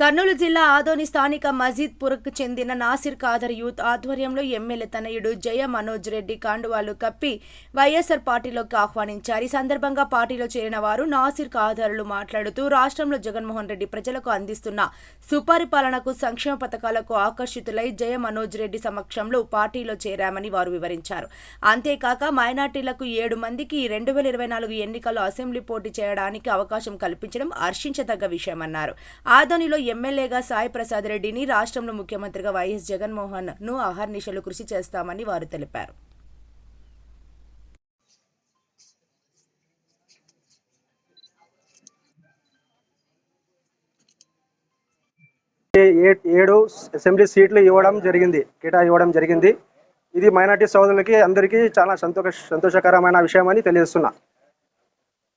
కర్నూలు జిల్లా ఆదోని స్థానిక మజీద్పూర్కు చెందిన నాసిర్ ఖాదర్ యూత్ ఆధ్వర్యంలో ఎమ్మెల్యే తనయుడు జయ మనోజ్ రెడ్డి కాండువాలు కప్పి వైఎస్ఆర్ పార్టీలోకి ఆహ్వానించారు. ఈ సందర్భంగా పార్టీలో చేరిన వారు నాసిర్ ఖాదర్లు మాట్లాడుతూ రాష్ట్రంలో జగన్మోహన్ రెడ్డి ప్రజలకు అందిస్తున్న సుపరిపాలనకు సంక్షేమ పథకాలకు ఆకర్షితులై జయ మనోజ్ రెడ్డి సమక్షంలో పార్టీలో చేరామని వారు వివరించారు. అంతేకాక మైనార్టీలకు ఏడు మందికి రెండు వేల ఇరవై నాలుగు ఎన్నికల్లో అసెంబ్లీ పోటీ చేయడానికి అవకాశం కల్పించడం హర్షించదగ్గ విషయమన్నారు. ఆదోనిలో ఎమ్మెల్యేగా సాయి ప్రసాద్ రెడ్డిని రాష్ట్రంలో ముఖ్యమంత్రిగా వైఎస్ జగన్మోహన్ను అహర్నిశలు కృషి చేస్తామని వారు తెలిపారు. ఏ- ఏ- ఏడు అసెంబ్లీ సీట్లు ఇవ్వడం జరిగింది కేటా ఇవ్వడం జరిగింది. ఇది మైనార్టీ సోదరులకి అందరికీ చాలా సంతోష సంతోషకరమైన విషయం అని తెలియజేస్తున్నా.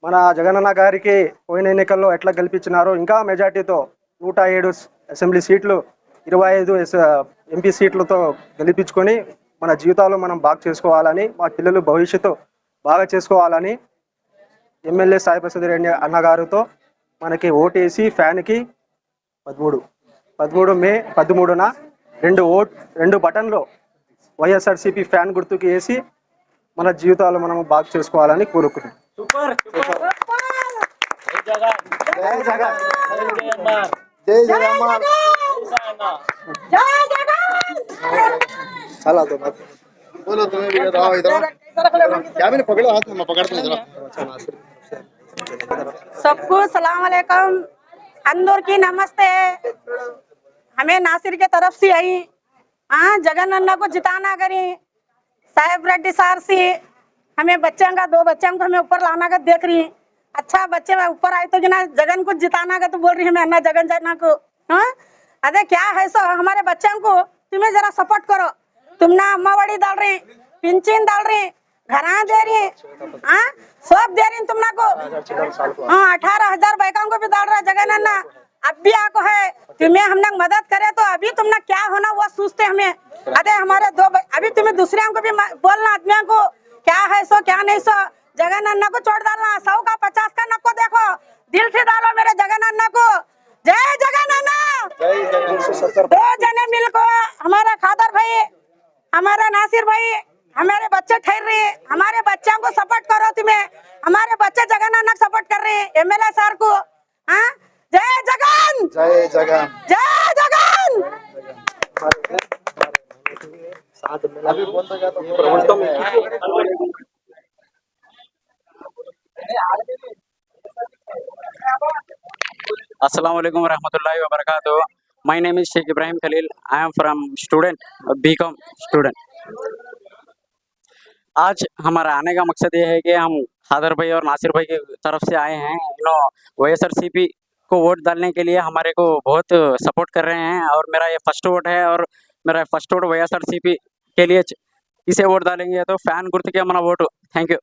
మన జగనన్న గారికి పోయిన ఎన్నికల్లో ఎట్లా గెలిపించినారో ఇంకా మెజార్టీతో నూట ఏడు అసెంబ్లీ సీట్లు ఇరవై ఐదు ఎంపీ సీట్లతో గెలిపించుకొని మన జీవితాలు మనం బాగా చేసుకోవాలని మా పిల్లలు భవిష్యత్తు బాగా చేసుకోవాలని ఎమ్మెల్యే సాయి ప్రసాద్ రెడ్డి అన్నగారితో మనకి ఓటేసి ఫ్యాన్కి పదమూడు. పదమూడు మే పదమూడున రెండు ఓట్ రెండు బటన్లు వైఎస్ఆర్సీపీ ఫ్యాన్ గుర్తుకి వేసి మన జీవితాలు మనం బాగా చేసుకోవాలని కోరుకుంటున్నాం. जय जगन्नाथ। जय जगन्नाथ। चला तो मत बोलो तुम्हें भी इधर क्या मैंने हाथ में? जरा सबको सलाम अलैकुम। अंदर की नमस्ते। हमें नासिर के तरफ़ से आई। हाँ जगन अन्ना को जिताना करी। साहेब रेड्डी सार से। हमें बच्चों का दो बच्चों को हमें ऊपर लाना कर देख रही। अच्छा बच्चे ऊपर आए तो कि ना जगन को जिताना का तो बोल रही हमें अन्ना जगन जाना को हाँ? अरे क्या है सो, हमारे बच्चों को, तुम्हें जरा सपोर्ट करो। तुम ना अम्मा बड़ी डाल रही, पिंचिन डाल रही, घरा दे रही हाँ? सब दे रही तुम ना को। हाँ अठारह हज़ार बैकों को भी डाल रहा है जगन अन्ना। अब भी आपको है, तुम्हें हम लोग मदद करे तो अभी तुम ना क्या होना, वो सोचते हमें। अरे हमारे दो अभी तुम्हें दूसरे को भी बोलना आदमियों को, क्या है सो, क्या नहीं सो? जगन अन्ना को छोड़ डालना सौ का पचास का नको देखो दिल से डालो मेरे जगन अन्ना को जय जगन अन्ना दो जने मिल को हमारा खादर भाई हमारा नासिर भाई हमारे बच्चे ठहर रहे हमारे बच्चों को सपोर्ट करो तुम्हें हमारे बच्चे जगन अन्ना को सपोर्ट कर रहे हैं एमएलए सर को हाँ जय जगन जय जगन जय जगन अभी बोल तो क्या तो Assalamu alaikum warahmatullahi wabarakatuh. My name is Sheikh Ibrahim Khalil. I am from student, BCom student. आज हमारा आने का मकसद ये है कि हम हादर भाई और नासिर भाई की तरफ़ से आए हैं इनो वाईएसआरसीपी को वोट डालने के लिए हमारे को बहुत सपोर्ट कर रहे हैं और मेरा ये फ़र्स्ट वोट है और मेरा फ़र्स्ट वोट वाईएसआरसीपी के लिए इसे वोट डालेंगे तो फ़ैन गुर्त के हमारा वोट थैंक यू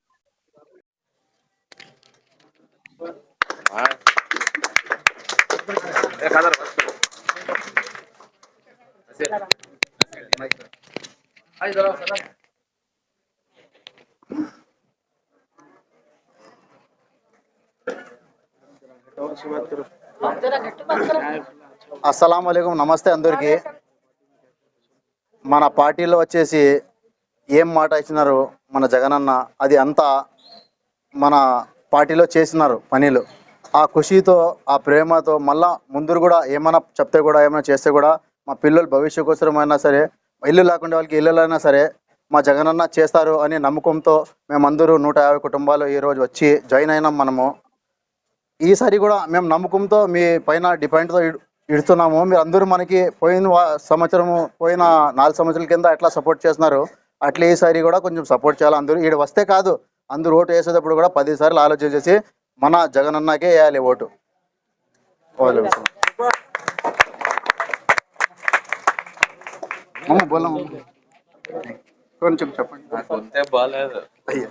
అస్సలం నమస్తే అందరికి. మన పార్టీలో వచ్చేసి ఏం మాట ఇచ్చినారు మన జగనన్న అది అంతా మన పార్టీలో చేసినారు పనిలు. ఆ ఖుషితో ఆ ప్రేమతో మళ్ళా ముందు కూడా ఏమైనా చెప్తే కూడా ఏమైనా చేస్తే కూడా మా పిల్లలు భవిష్య అయినా సరే ఇల్లు లేకుండా వాళ్ళకి ఇల్లులైనా సరే మా జగనన్న చేస్తారు అని నమ్మకంతో మేమందరూ నూట యాభై కుటుంబాలు ఈరోజు వచ్చి జాయిన్ అయినాం మనము. ఈసారి కూడా మేము నమ్మకంతో మీ పైన డిపెండ్తో ఇడుతున్నాము. మీరు అందరూ మనకి పోయిన సంవత్సరము పోయిన నాలుగు సంవత్సరాల కింద ఎట్లా సపోర్ట్ చేస్తున్నారు అట్లా ఈసారి కూడా కొంచెం సపోర్ట్ చేయాలి. అందరూ ఈడ వస్తే కాదు అందరూ ఓటు వేసేటప్పుడు కూడా పది సార్లు ఆలోచన చేసి మన జగనన్నకే వేయాలి ఓటు. అమ్మ బోలం కొంచెం చెప్పండి. బాగాలేదు అయ్యా.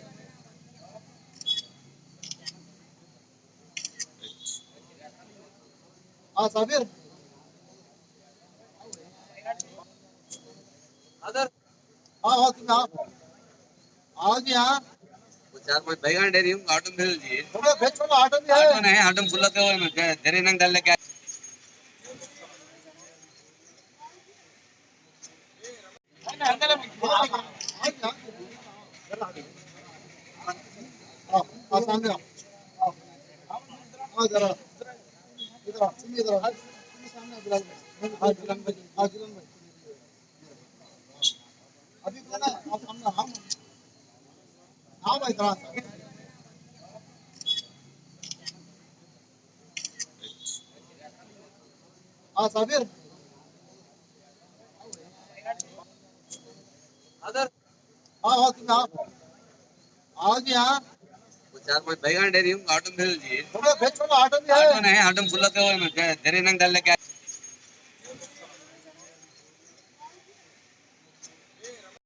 हाँ साबिर अदर हाँ हाँ तुम आओ आज भी यहाँ ચાર પાંચ ભેગા ડેરી હું આટમ ભેલ જી થોડો ભેચો આટમ હે આટમ હે આટમ ફૂલ કે હોય મે ઘરે નંગ ડાલ કે આ સામે આવ આ જરા आओ तुम हाँ हाँ है हाँ हाँ हाँ हाँ हाँ ఆటం ఆటం ఆటం ఫుల్ జరిగినాక